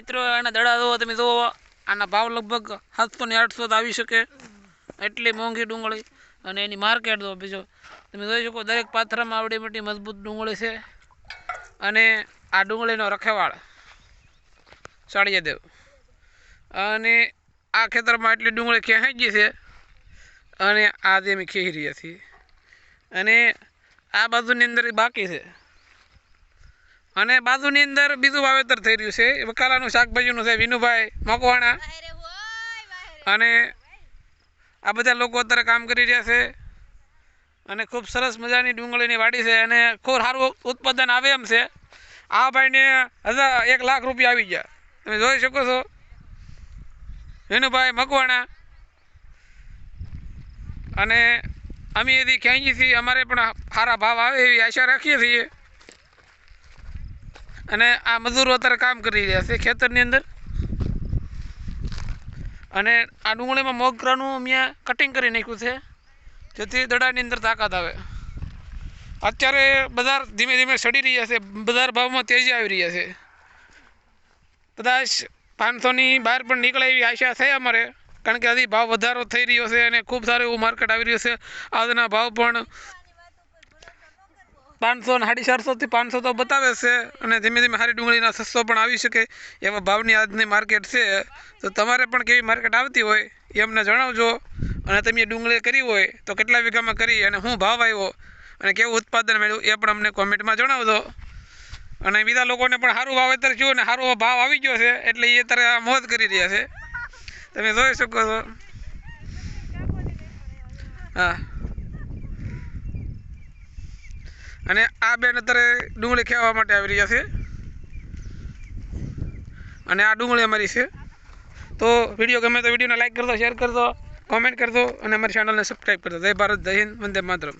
મિત્રો, આના દડા જુઓ તમે જુઓ આના ભાવ લગભગ સાતસો ને આઠસો આવી શકે. એટલી મોંઘી ડુંગળી અને એની માર્કેટ જો બીજો, તમે જોઈ શકો દરેક પાથરામાં આવડી મોટી મજબૂત ડુંગળી છે. અને આ ડુંગળીનો રખેવાળ સાળીએ દેવ. અને આ ખેતરમાં એટલી ડુંગળી ક્યાં ગઈ છે? અને આ જે અમે ખેહી રહ્યા છીએ અને આ બાજુની અંદર બાકી છે. અને બાજુની અંદર બીજું વાવેતર થઈ રહ્યું છે. વકાલાનું શાકભાજીનું છે વિનુભાઈ મકવાણા. અને આ બધા લોકો અત્યારે કામ કરી રહ્યા છે. અને ખૂબ સરસ મજાની ડુંગળીની વાડી છે અને ખૂબ સારું ઉત્પાદન આવે એમ છે. આ ભાઈને હજાર, એક લાખ રૂપિયા આવી ગયા. તમે જોઈ શકો છો. વિનુભાઈ મકવાણા. અને અમે એથી છીએ. અમારે પણ સારા ભાવ આવે એવી આશા રાખીએ છીએ. અને આ મજૂરો અત્યારે કામ કરી રહ્યા છે ખેતરની અંદર. અને આ ડુંગળીમાં મોગરાનું અહીંયા કટિંગ કરી નાખ્યું છે. જેથી દડાની અંદર તાકાત આવે. અત્યારે બજાર ધીમે ધીમે સડી રહ્યા છે. બજાર ભાવમાં તેજી આવી રહ્યા છે. કદાચ પાંચસોની બહાર પણ નીકળે એવી આશા છે અમારે, કારણ કે હજી ભાવ વધારો થઈ રહ્યો છે અને ખૂબ સારું એવું માર્કેટ આવી રહ્યું છે. આજના ભાવ પણ પાંચસો ને સાડી ચારસોથી પાંચસો તો બતાવે છે. અને ધીમે ધીમે સારી ડુંગળીના સસ્તો પણ આવી શકે. એવા ભાવની આજની માર્કેટ છે. તો તમારે પણ કેવી માર્કેટ આવતી હોય એ અમને જણાવજો. અને તમે ડુંગળી કરી હોય તો કેટલા વીઘામાં કરી અને શું ભાવ આવ્યો અને કેવું ઉત્પાદન મળ્યું એ પણ અમને કોમેન્ટમાં જણાવજો. અને બીજા લોકોને પણ સારું વાવેતર થયું અને સારો ભાવ આવી ગયો છે એટલે એ અત્યારે મોજ કરી રહ્યા છે. તમે જોઈ શકો છો. હા. અને આ બેન અત્યારે ડુંગળી ખેવા માટે આવી રહ્યા છે. અને આ ડુંગળી અમારી છે. તો વીડિયો ગમે તો વિડીયોને લાઇક કરજો શેર કરજો કોમેન્ટ કરજો અને અમારી ચેનલને સબસ્ક્રાઈબ કરજો. જય ભારત, જય હિન્દ, વંદે માતરમ.